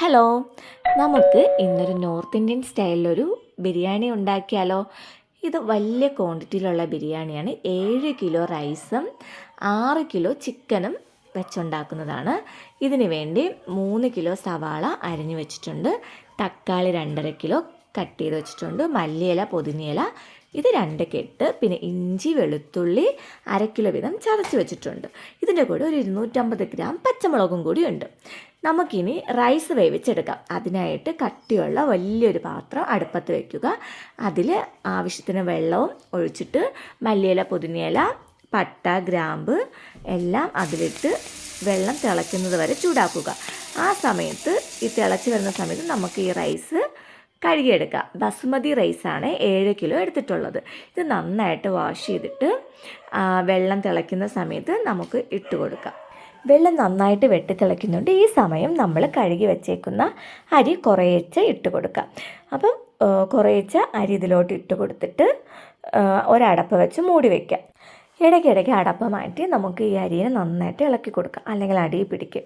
Hello. നമുക്ക് ഇന്നൊരു north Indian സ്റ്റൈലിലൊരു biryani ഉണ്ടാക്കിയാലോ? ഇത് വലിയ ക്വാണ്ടിറ്റിയിലുള്ള ബിരിയാണിയാണ്. ഏഴ് കിലോ റൈസും ആറ് കിലോ ചിക്കനും വെച്ചുണ്ടാക്കുന്നതാണ്. ഇതിന് വേണ്ടി മൂന്ന് കിലോ സവാള അരിഞ്ഞു വെച്ചിട്ടുണ്ട്. തക്കാളി രണ്ടര കിലോ കട്ട് ചെയ്ത് വെച്ചിട്ടുണ്ട്. മല്ലിയില പുതിനയില ഇത് രണ്ട് കെട്ട് പിന്നെ ഇഞ്ചി വെളുത്തുള്ളി അര കിലോ വീതം ചതച്ച് വെച്ചിട്ടുണ്ട്. ഇതിന്റെ കൂടെ ഒരു ഇരുന്നൂറ്റമ്പത് ഗ്രാം പച്ചമുളകും കൂടി ഉണ്ട്. നമുക്കിനി റൈസ് വേവിച്ചെടുക്കാം. അതിനായിട്ട് കട്ടിയുള്ള വലിയൊരു പാത്രം അടുപ്പത്ത് വയ്ക്കുക അതിൽ ആവശ്യത്തിന് വെള്ളവും ഒഴിച്ചിട്ട് മല്ലിയില പുതിനയില പട്ട ഗ്രാമ്പ് എല്ലാം അതിലിട്ട് വെള്ളം തിളയ്ക്കുന്നത് വരെ ചൂടാക്കുക. ആ സമയത്ത് ഈ തിളച്ച് വരുന്ന സമയത്ത് നമുക്ക് ഈ റൈസ് കഴുകിയെടുക്കാം ബസുമതി റൈസാണ് ഏഴ് കിലോ എടുത്തിട്ടുള്ളത്. ഇത് നന്നായിട്ട് വാഷ് ചെയ്തിട്ട് വെള്ളം തിളയ്ക്കുന്ന സമയത്ത് നമുക്ക് ഇട്ട് കൊടുക്കാം. വെള്ളം നന്നായിട്ട് വെട്ടി തിളയ്ക്കുന്നുണ്ട് ഈ സമയം നമ്മൾ കഴുകി വെച്ചേക്കുന്ന അരി കുറേച്ച ഇട്ട് കൊടുക്കുക അപ്പം കുറേച്ച അരി ഇതിലോട്ട് ഇട്ട് കൊടുത്തിട്ട് ഒരടപ്പ് വെച്ച് മൂടി വയ്ക്കാം ഇടയ്ക്കിടയ്ക്ക് അടപ്പ് മാറ്റി നമുക്ക് ഈ അരിയെ നന്നായിട്ട് ഇളക്കി കൊടുക്കാം. അല്ലെങ്കിൽ അടി പിടിക്കും.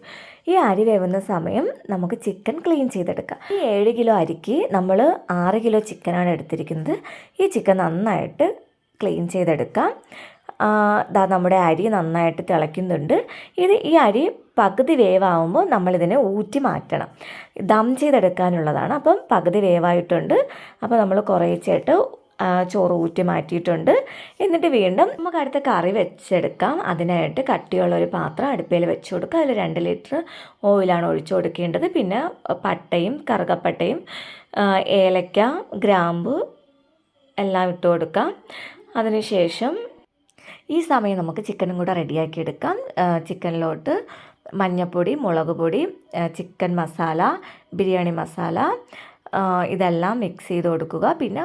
ഈ അരി വേവുന്ന സമയം നമുക്ക് ചിക്കൻ ക്ലീൻ ചെയ്തെടുക്കാം. ഈ ഏഴ് കിലോ അരിക്ക് നമ്മൾ ആറ് കിലോ ചിക്കനാണ് എടുത്തിരിക്കുന്നത്. ഈ ചിക്കൻ നന്നായിട്ട് ക്ലീൻ ചെയ്തെടുക്കാം. ദാ നമ്മുടെ അരി നന്നായിട്ട് തിളയ്ക്കുന്നുണ്ട്. ഇത് ഈ അരി പകുതി വേവാകുമ്പോൾ നമ്മളിതിനെ ഊറ്റി മാറ്റണം. ദം ചെയ്തെടുക്കാനുള്ളതാണ്. അപ്പം പകുതി വേവായിട്ടുണ്ട്. അപ്പോൾ നമ്മൾ കുറേച്ചായിട്ട് ചോറ് ഊറ്റി മാറ്റിയിട്ടുണ്ട്. എന്നിട്ട് വീണ്ടും നമുക്ക് അടുത്ത കറി വെച്ചെടുക്കാം. അതിനായിട്ട് കട്ടിയുള്ള ഒരു പാത്രം അടുപ്പയിൽ വെച്ച് കൊടുക്കുക. അതിൽ രണ്ട് ലിറ്റർ ഓയിലാണ് ഒഴിച്ചു കൊടുക്കേണ്ടത്. പിന്നെ പട്ടയും കറുകപ്പട്ടയും ഏലക്ക ഗ്രാമ്പ് എല്ലാം ഇട്ട് കൊടുക്കാം. അതിനുശേഷം ഈ സമയം നമുക്ക് ചിക്കനും കൂടെ റെഡിയാക്കി എടുക്കാം. ചിക്കനിലോട്ട് മഞ്ഞൾപ്പൊടി മുളക് പൊടി ചിക്കൻ മസാല ബിരിയാണി മസാല ഇതെല്ലാം മിക്സ് ചെയ്ത് കൊടുക്കുക. പിന്നെ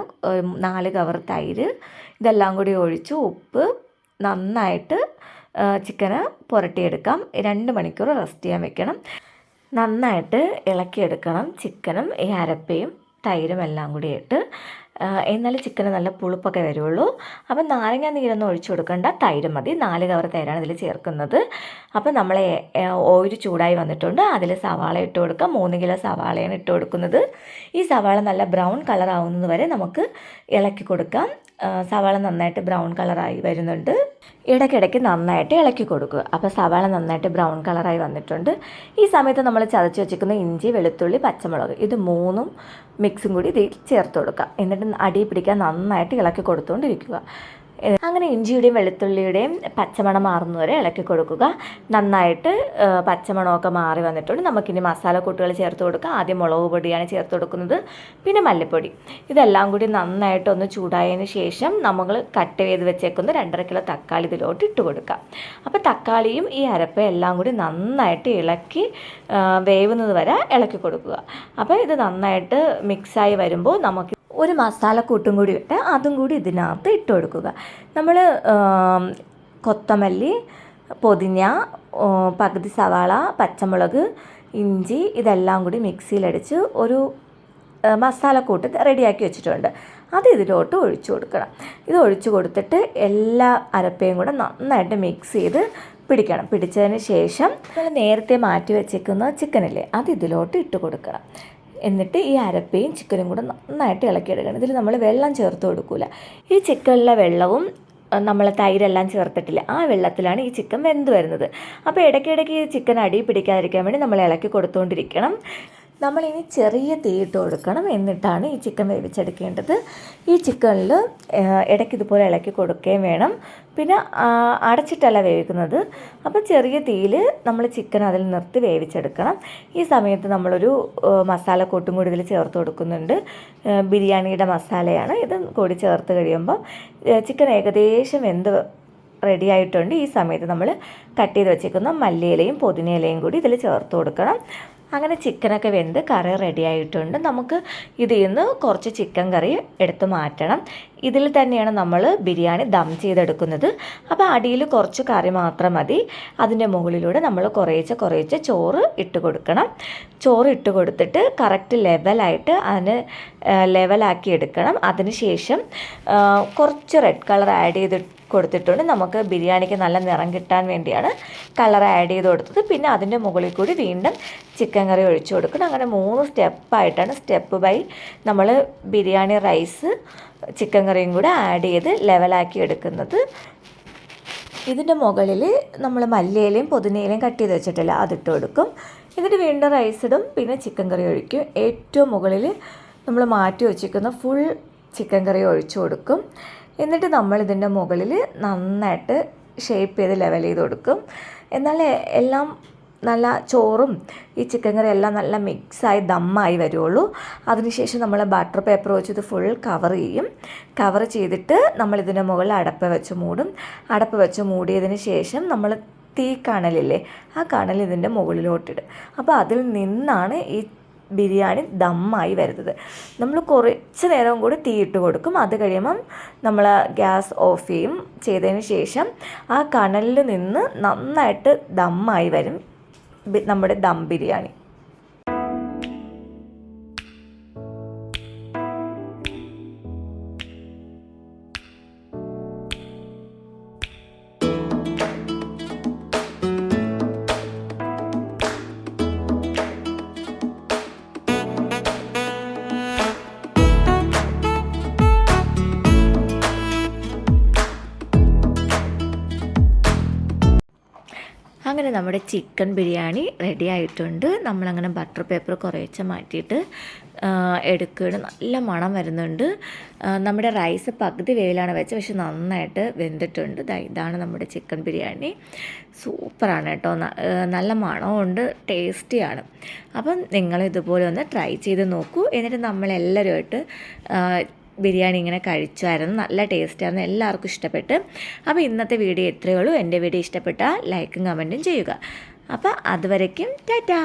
നാല് കവർ തൈര് ഇതെല്ലാം കൂടി ഒഴിച്ച് ഉപ്പ് നന്നായിട്ട് ചിക്കന് പുരട്ടിയെടുക്കാം. രണ്ട് മണിക്കൂർ റെസ്റ്റ് ചെയ്യാൻ വെക്കണം. നന്നായിട്ട് ഇളക്കിയെടുക്കണം ചിക്കനും ഈ അരപ്പയും തൈരും എല്ലാം കൂടി ഇട്ട്. എന്നാലേ ചിക്കന് നല്ല പുളിപ്പൊക്കെ വരുള്ളൂ. അപ്പം നാരങ്ങ നീരൊന്നും ഒഴിച്ചു കൊടുക്കേണ്ട. തൈര് മതി. നാല് കവർ തൈരാണ് ഇതിൽ ചേർക്കുന്നത്. അപ്പം നമ്മൾ ഓയിൽ ചൂടായി വന്നിട്ടുണ്ട്. അതിൽ സവാള ഇട്ട് കൊടുക്കാം. മൂന്ന് കിലോ സവാളയാണ് ഇട്ട് കൊടുക്കുന്നത്. ഈ സവാള നല്ല ബ്രൗൺ കളർ ആവുന്നത് വരെ നമുക്ക് ഇളക്കി കൊടുക്കാം. സവാള നന്നായിട്ട് ബ്രൗൺ കളറായി വരുന്നുണ്ട്. ഇടയ്ക്കിടയ്ക്ക് നന്നായിട്ട് ഇളക്കി കൊടുക്കുക. അപ്പോൾ സവാള നന്നായിട്ട് ബ്രൗൺ കളറായി വന്നിട്ടുണ്ട്. ഈ സമയത്ത് നമ്മൾ ചതച്ച് വെച്ചിരിക്കുന്ന ഇഞ്ചി വെളുത്തുള്ളി പച്ചമുളക് ഇത് മൂന്നും മിക്സും കൂടി ഇതിൽ ചേർത്ത് കൊടുക്കുക. എന്നിട്ട് അടി പിടിക്കാൻ നന്നായിട്ട് ഇളക്കി കൊടുത്തുകൊണ്ടിരിക്കുക. അങ്ങനെ ഇഞ്ചിയുടെയും വെളുത്തുള്ളിയുടെയും പച്ചമണം മാറുന്നവരെ ഇളക്കി കൊടുക്കുക. നന്നായിട്ട് പച്ചമണമൊക്കെ മാറി വന്നിട്ടുണ്ട്. നമുക്കിനി മസാലക്കൂട്ടുകൾ ചേർത്ത് കൊടുക്കുക ആദ്യം മുളക് പൊടിയാണ് ചേർത്ത് കൊടുക്കുന്നത്. പിന്നെ മല്ലിപ്പൊടി. ഇതെല്ലാം കൂടി നന്നായിട്ട് ഒന്ന് ചൂടായതിന് ശേഷം നമ്മൾ കട്ട് ചെയ്ത് വെച്ചേക്കുന്ന രണ്ടര കിലോ തക്കാളി ഇതിലോട്ട് ഇട്ട് കൊടുക്കുക അപ്പോൾ തക്കാളിയും ഈ അരപ്പ എല്ലാം കൂടി നന്നായിട്ട് ഇളക്കി വേവുന്നത് വരെ ഇളക്കി കൊടുക്കുക. അപ്പോൾ ഇത് നന്നായിട്ട് മിക്സായി വരുമ്പോൾ നമുക്ക് ഒരു മസാലക്കൂട്ടും കൂടി ഇട്ട് അതും കൂടി ഇതിനകത്ത് ഇട്ട് കൊടുക്കുക. നമ്മൾ കൊത്തമല്ലി പൊതിഞ്ഞ പകുതി സവാള പച്ചമുളക് ഇഞ്ചി ഇതെല്ലാം കൂടി മിക്സിയിലടിച്ച് ഒരു മസാലക്കൂട്ട് റെഡിയാക്കി വെച്ചിട്ടുണ്ട്. അത് ഇതിലോട്ട് ഒഴിച്ചു കൊടുക്കണം. ഇത് ഒഴിച്ചു കൊടുത്തിട്ട് എല്ലാ അരപ്പയും കൂടെ നന്നായിട്ട് മിക്സ് ചെയ്ത് പിടിക്കണം. പിടിച്ചതിന് ശേഷം നമ്മൾ നേരത്തെ മാറ്റി വെച്ചേക്കുന്ന ചിക്കനില്ലേ അത് ഇതിലോട്ട് ഇട്ട് കൊടുക്കണം. എന്നിട്ട് ഈ അരപ്പയും ചിക്കനും കൂടെ നന്നായിട്ട് ഇളക്കിയെടുക്കണം. ഇതിൽ നമ്മൾ വെള്ളം ചേർത്ത് കൊടുക്കില്ല ഈ ചിക്കനിലെ വെള്ളവും നമ്മൾ തൈരെല്ലാം ചേർത്തിട്ടില്ല. ആ വെള്ളത്തിലാണ് ഈ ചിക്കൻ വെന്ത് വരുന്നത്. അപ്പോൾ ഇടയ്ക്കിടയ്ക്ക് ഈ ചിക്കൻ അടി പിടിക്കാതിരിക്കാൻ വേണ്ടി നമ്മൾ ഇളക്കി കൊടുത്തുകൊണ്ടിരിക്കണം നമ്മളിനി ചെറിയ തീയിട്ട് കൊടുക്കണം എന്നിട്ടാണ് ഈ ചിക്കൻ വേവിച്ചെടുക്കേണ്ടത്. ഈ ചിക്കനിൽ ഇടയ്ക്ക് ഇതുപോലെ ഇളക്കി കൊടുക്കുകയും വേണം. പിന്നെ അടച്ചിട്ടല്ല വേവിക്കുന്നത്. അപ്പോൾ ചെറിയ തീയിൽ നമ്മൾ ചിക്കൻ അതിൽ നിർത്തി വേവിച്ചെടുക്കണം. ഈ സമയത്ത് നമ്മളൊരു മസാല കൂട്ടും കൂടി ഇതിൽ ചേർത്ത് കൊടുക്കുന്നുണ്ട്. ബിരിയാണിയുടെ മസാലയാണ്. ഇത് കൂടി ചേർത്ത് കഴിയുമ്പം ചിക്കൻ ഏകദേശം വെന്ത് റെഡി ആയിട്ടുണ്ട്. ഈ സമയത്ത് നമ്മൾ കട്ട് ചെയ്ത് വെച്ചേക്കുന്ന മല്ലിയിലയും പുതിനയിലയും കൂടി ഇതിൽ ചേർത്ത് കൊടുക്കണം. അങ്ങനെ ചിക്കനൊക്കെ വെന്ത് കറി റെഡി ആയിട്ടുണ്ട്. നമുക്ക് ഇതിൽ നിന്ന് കുറച്ച് ചിക്കൻ കറി എടുത്ത് മാറ്റണം. ഇതിൽ തന്നെയാണ് നമ്മൾ ബിരിയാണി ദം ചെയ്തെടുക്കുന്നത്. അപ്പോൾ അടിയിൽ കുറച്ച് കറി മാത്രം മതി. അതിന്റെ മുകളിലൂടെ നമ്മൾ കുറേശ്ശെ കുറേശ്ശെ ചോറ് ഇട്ട് കൊടുക്കണം. ചോറ് ഇട്ട് കൊടുത്തിട്ട് കറക്റ്റ് ലെവലായിട്ട് അതിന് ലെവലാക്കി എടുക്കണം. അതിനുശേഷം കുറച്ച് റെഡ് കളർ ആഡ് ചെയ്തിട്ട് കൊടുത്തിട്ടുണ്ട്. നമുക്ക് ബിരിയാണിക്ക് നല്ല നിറം കിട്ടാൻ വേണ്ടിയാണ് കളർ ആഡ് ചെയ്ത് കൊടുത്തത്. പിന്നെ അതിന്റെ മുകളിൽ കൂടി വീണ്ടും ചിക്കൻ കറി ഒഴിച്ചു കൊടുക്കണം. അങ്ങനെ മൂന്ന് സ്റ്റെപ്പായിട്ടാണ് സ്റ്റെപ്പ് ബൈ നമ്മൾ ബിരിയാണി റൈസ് ചിക്കൻ കറിയും കൂടെ ആഡ് ചെയ്ത് ലെവലാക്കി എടുക്കുന്നത്. ഇതിന്റെ മുകളിൽ നമ്മൾ മല്ലിയിലയും പുതിനയിലയും കട്ട് ചെയ്ത് വെച്ചിട്ടില്ല അതിട്ട് കൊടുക്കും. എന്നിട്ട് വീണ്ടും റൈസ് ഇടും പിന്നെ ചിക്കൻ കറി ഒഴിക്കും. ഏറ്റവും മുകളിൽ നമ്മൾ മാറ്റി വെച്ചിരിക്കുന്ന ഫുൾ ചിക്കൻ കറി ഒഴിച്ചു കൊടുക്കും. എന്നിട്ട് നമ്മൾ ഇതിന്റെ മുകളിൽ നന്നായിട്ട് ഷേപ്പ് ചെയ്ത് ലെവൽ ചെയ്ത് കൊടുക്കും. എന്നാൽ എല്ലാം നല്ല ചോറും ഈ ചിക്കൻ കറി എല്ലാം നല്ല മിക്സായി ദമ്മായി വരുള്ളൂ. അതിനുശേഷം നമ്മൾ ബട്ടർ പേപ്പർ വെച്ച് ഇത് ഫുൾ കവർ ചെയ്യും. കവർ ചെയ്തിട്ട് നമ്മൾ ഇതിന്റെ മുകളിൽ അടപ്പ് വെച്ച് മൂടും. അടപ്പ് വെച്ച് മൂടിയതിന് ശേഷം നമ്മൾ തീ കണലില്ലേ ആ കണൽ ഇതിന്റെ മുകളിലോട്ടിടും. അപ്പോൾ അതിൽ നിന്നാണ് ഈ ബിരിയാണി ദമ്മായി വരുന്നത്. നമ്മൾ കുറച്ച് നേരം കൂടി തീയിട്ട് കൊടുക്കും. അത് കഴിയുമ്പം നമ്മൾ ഗ്യാസ് ഓഫ് ചെയ്യും. ചെയ്തതിന് ശേഷം ആ കണലിൽ നിന്ന് നന്നായിട്ട് ദമ്മായി വരും. നമ്മുടെ ദം ബിരിയാണി. അങ്ങനെ നമ്മുടെ ചിക്കൻ ബിരിയാണി റെഡി ആയിട്ടുണ്ട്. നമ്മളങ്ങനെ ബട്ടർ പേപ്പർ കുറേശ്ശെ മാറ്റിയിട്ട് എടുക്കുകയാണ്. നല്ല മണം വരുന്നുണ്ട്. നമ്മുടെ റൈസ് പകുതി വേവിലാണ് വെച്ചത്. പക്ഷെ നന്നായിട്ട് വെന്തിട്ടുണ്ട്. ഇതാണ് നമ്മുടെ ചിക്കൻ ബിരിയാണി. സൂപ്പറാണ് കേട്ടോ. നല്ല മണമുണ്ട് ടേസ്റ്റിയാണ്. അപ്പം നിങ്ങൾ ഇതുപോലെ ഒന്ന് ട്രൈ ചെയ്ത് നോക്കൂ. എന്നിട്ട് നമ്മളെല്ലാവരുമായിട്ട് ബിരിയാണി ഇങ്ങനെ കഴിച്ചായിരുന്നു. നല്ല ടേസ്റ്റായിരുന്നു. എല്ലാവർക്കും ഇഷ്ടപ്പെട്ട്. അപ്പോൾ ഇന്നത്തെ വീഡിയോ ഇത്രയേ ഉള്ളൂ. എന്റെ വീഡിയോ ഇഷ്ടപ്പെട്ടാൽ ലൈക്കും കമന്റും ചെയ്യുക. അപ്പോൾ അതുവരയ്ക്കും ടാറ്റാ.